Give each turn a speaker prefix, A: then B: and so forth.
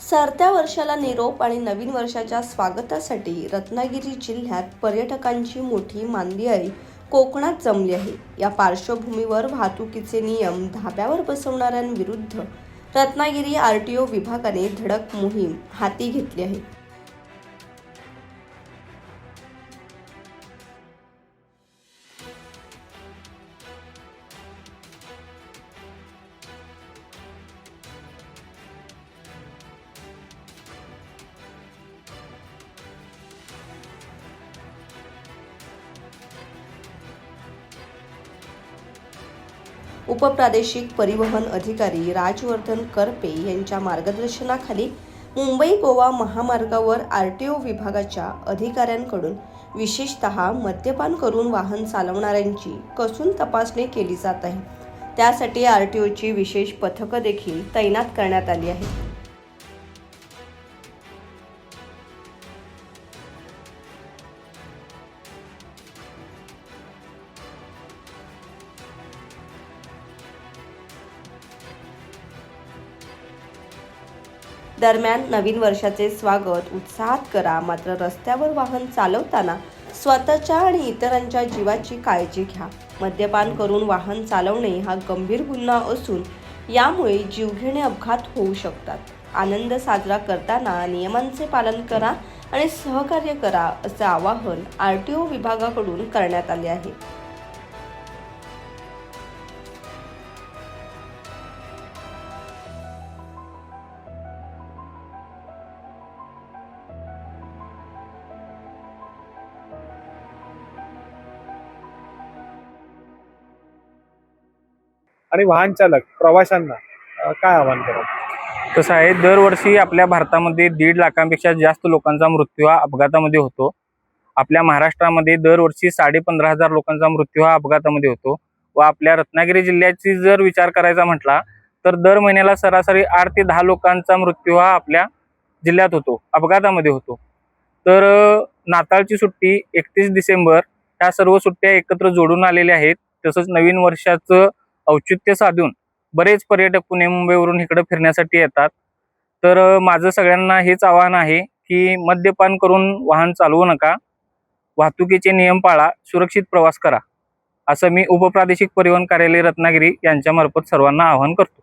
A: सरत्या वर्षाला निरोप आणि नवीन वर्षाच्या स्वागतासाठी रत्नागिरी जिल्ह्यात पर्यटकांची मोठी मांदियाळी कोकणात जमली आहे. या पार्श्वभूमीवर वाहतुकीचे नियम धाब्यावर बसवणाऱ्यांविरुद्ध रत्नागिरी आर टी ओ विभागाने धडक मोहीम हाती घेतली आहे. उपप्रादेशिक परिवहन अधिकारी राजवर्धन करपे यांच्या मार्गदर्शनाखाली मुंबई गोवा महामार्गावर आर टी ओ विभागाच्या अधिकाऱ्यांकडून विशेषतः मद्यपान करून वाहन चालवणाऱ्यांची कसून तपासणी केली जात आहे. त्यासाठी आर टी ओची विशेष पथकं देखील तैनात करण्यात आली आहेत. दरम्यान नवीन वर्षाचे स्वागत उत्साहात करा. मात्र रस्त्यावर वाहन चालवताना स्वतःच्या आणि इतरांच्या जीवाची काळजी घ्या. मद्यपान करून वाहन चालवणे हा गंभीर गुन्हा असून यामुळे जीवघेणे अपघात होऊ शकतात. आनंद साजरा करताना नियमांचे पालन करा आणि सहकार्य करा असे आवाहन आर टी ओ विभागाकडून करण्यात आले आहे.
B: आणि वाहन चालक प्रवाशांना काय आवाहन करा
C: तसं आहे दरवर्षी आपल्या भारतामध्ये दीड लाखांपेक्षा जास्त लोकांचा मृत्यू हा अपघातामध्ये होतो. आपल्या महाराष्ट्रामध्ये दरवर्षी साडे पंधरा हजार लोकांचा मृत्यू हा अपघातामध्ये होतो. व आपल्या रत्नागिरी जिल्ह्याची जर विचार करायचा म्हटला तर दर महिन्याला सरासरी आठ ते दहा लोकांचा मृत्यू हा आपल्या जिल्ह्यात होतो अपघातामध्ये होतो. तर नाताळची सुट्टी एकतीस डिसेंबर ह्या सर्व सुट्ट्या एकत्र जोडून आलेल्या आहेत. तसंच नवीन वर्षाचं औचित्य साधून बरेच पर्यटक पुणे मुंबईवरून इकडे फिरण्यासाठी येतात. तर माझं सगळ्यांना हेच आवाहन आहे की मद्यपान करून वाहन चालवू नका. वाहतुकीचे नियम पाळा सुरक्षित प्रवास करा. असं मी उपप्रादेशिक परिवहन कार्यालय रत्नागिरी यांच्यामार्फत सर्वांना आवाहन करतो.